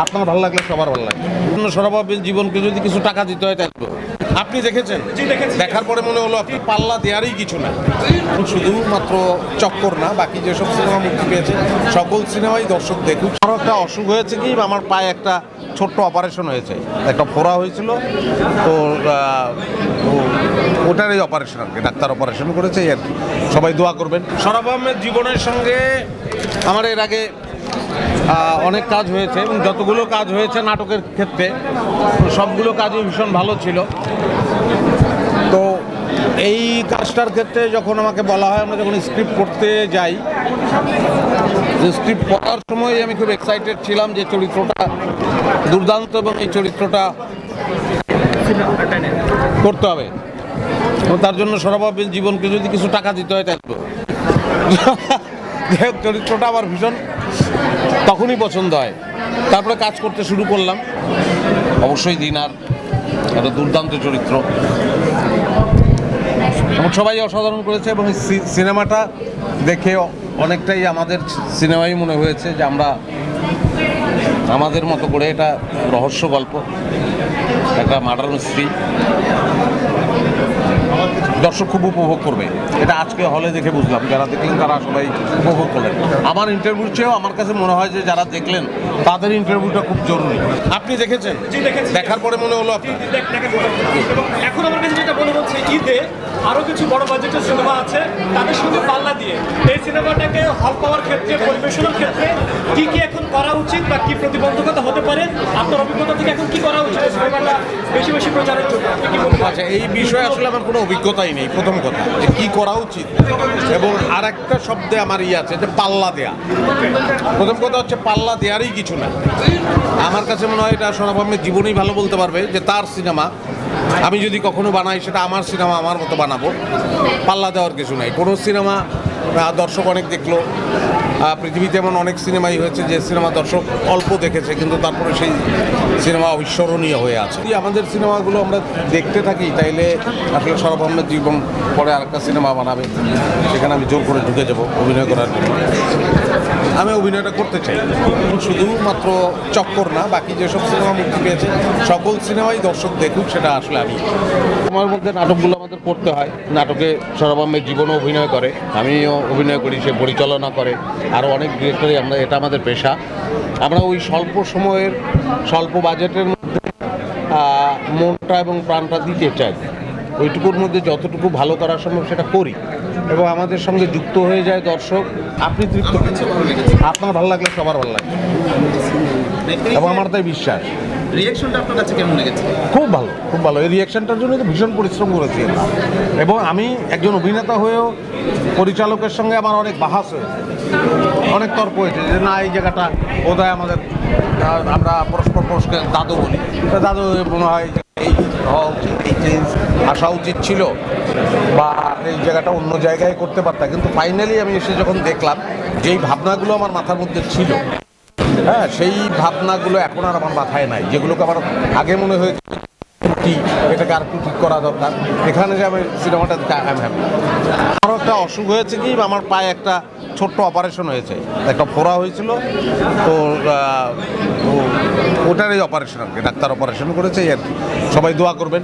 আপনার ভালো লাগলে সবার ভালো লাগে অন্য সরাবাবের জীবনকে যদি কিছু টাকা দিতে হয় তাহলে আপনি দেখেছেন? দেখার পরে মনে হলো আপনি পাল্লা দেওয়ারই কিছু না। শুধুমাত্র চক্কর না বাকি যেসব সিনেমা মুক্তি পেয়েছে সকল সিনেমাই দর্শক দেখুক। আমার একটা অসুখ হয়েছে কি আমার পায়ে একটা ছোট্ট অপারেশন হয়েছে। একটা ফোড়া হয়েছিল তো আহ, ও- ওটারই অপারেশন আর কি ডাক্তার অপারেশন করেছে এই আর কি। সবাই দোয়া করবেন। সরাব আহমেদ জীবনের সঙ্গে আমার এর আগে অনেক কাজ হয়েছে এবং যতগুলো কাজ হয়েছে নাটকের ক্ষেত্রে, সবগুলো কাজই ভীষণ ভালো ছিল। তো এই কাজটার ক্ষেত্রে যখন আমাকে বলা হয়, আমরা যখন স্ক্রিপ্ট পড়তে যাই স্ক্রিপ্ট পড়ার সময় আমি খুব এক্সাইটেড ছিলাম যে চরিত্রটা দুর্দান্ত এবং এই চরিত্রটা করতে হবে। তার জন্য সরাবাবের জীবনকে যদি কিছু টাকা দিতে হয় তাহলে চরিত্রটা আমার ভীষণ তখনই পছন্দ হয়। তারপরে কাজ করতে শুরু করলাম। অবশ্যই দিনার একটা দুর্দান্ত চরিত্র। এবং সবাই অসাধারণ করেছে এবং সিনেমাটা দেখে অনেকটাই আমাদের সিনেমাই মনে হয়েছে যে আমরা আমাদের মতো করে এটা রহস্য গল্প। একটা মার্ডার মিস্ট্রি দর্শক খুব উপভোগ করবে। এটা আজকে হলে দেখে বুঝলাম যারা দেখলেন তারা সবাই উপভোগ করলেন আমার ইন্টারভিউ চেয়েও আমার কাছে মনে হয় যে যারা দেখলেন তাদের ইন্টারভিউটা খুব জরুরি। আপনি দেখেছেন? দেখার পরে মনে হলো এখন আমার কাছে যেটা মনে হচ্ছে ঈদে আরও কিছু বড় বাজেটের সিনেমা আছে। তাদের সঙ্গে পাল্লা দিয়ে এই সিনেমাটাকে হল পাওয়ার ক্ষেত্রে পরিবেশনের ক্ষেত্রে কি কি এখন করা উচিত বা কি প্রতিবন্ধকতা হতে পারে আপনার অভিজ্ঞতা থেকে এখন কি করা উচিত? বেশি বেশি প্রচারের জন্য আচ্ছা এই বিষয়ে আসলে আমার কোনো অভিজ্ঞতাই নেই, প্রথম কথা। যে কি করা উচিত? এবং আর একটা শব্দে আমার ইয়ে আছে, যে পাল্লা দেয়া। প্রথম কথা হচ্ছে, পাল্লা দেওয়ারই কিছু না। আমার কাছে মনে হয় এটা সৌরভ জীবনেই ভালো বলতে পারবে, যে তার সিনেমা, আমি যদি কখনো বানাই, সেটা আমার সিনেমা, আমার মতো বানাবো। পাল্লা দেওয়ার কিছু নাই। কোনো সিনেমা দর্শক অনেক দেখল। পৃথিবীতে এমন অনেক সিনেমাই হয়েছে যে সিনেমা দর্শক অল্প দেখেছে, কিন্তু তারপরে সেই সিনেমা অবিস্মরণীয় হয়ে আছে। আমাদের সিনেমাগুলো আমরা দেখতে থাকি, তাইলে আসলে সৌরভ আহমেদ জীবন পরে আরেকটা সিনেমা বানাবে, সেখানে আমি জোর করে ঢুকে যাব অভিনয় করার আমি অভিনয়টা করতে চাই, শুধুমাত্র চক্কর না, বাকি যেসব সিনেমা মুক্তি পেয়েছে, সকল সিনেমাই দর্শক দেখুক, সেটা আসলে আমি। আমার মধ্যে নাটকগুলো আমাদের করতে হয়, নাটকে সৌরভ আহমেদ জীবনও অভিনয় করে। আমিও অভিনয় করি, সে পরিচালনা করে। আরও অনেক ডিরেক্টরই আমরা, এটা আমাদের পেশা। আমরা ওই স্বল্প সময়ের, স্বল্প বাজেটের মধ্যে মনটা এবং প্রাণটা দিতে চাই। ওইটুকুর মধ্যে যতটুকু ভালো করা সম্ভব সেটা করি। এবং আমাদের সঙ্গে যুক্ত হয়ে যায় দর্শক। আপনি তৃপ্ত? আপনার ভালো লাগলে সবার ভালো লাগে এবং আমার তাই বিশ্বাস। রিয়াকশনটা আপনার কাছে কেমন লেগেছে? খুব ভালো খুব ভালো। এই রিয়াকশনটার জন্য তো ভীষণ পরিশ্রম করেছি এবং আমি একজন অভিনেতা হয়েও পরিচালকের সঙ্গে আমার অনেক বাহাস হয়েছে। অনেক তর্ক হয়েছে যে, না, এই জায়গাটা বোধহয় আমাদের, আমরা পরস্পর পরস্পর দাদু বলি। দাদু মনে হয় এই হওয়া উচিত, এই চেঞ্জ আসা উচিত ছিল বা এই জায়গাটা অন্য জায়গায় করতে পারতাম। কিন্তু ফাইনালি আমি এসে যখন দেখলাম যে, এই ভাবনাগুলো আমার মাথার মধ্যে ছিল হ্যাঁ সেই ভাবনাগুলো এখন আর আমার মাথায় নাই যেগুলোকে আমার আগে মনে হয়েছে কি এটাকে আর ঠিক করা দরকার। এখানে যে আমি সিনেমাটা আই হ্যাপি আমার একটা অসুখ হয়েছে কি আমার পায়ে একটা ছোট্ট অপারেশন হয়েছে একটা ফোড়া হয়েছিল তো আহ, ও- ওটারই অপারেশন আর কি ডাক্তার অপারেশন করেছে আর সবাই দোয়া করবেন।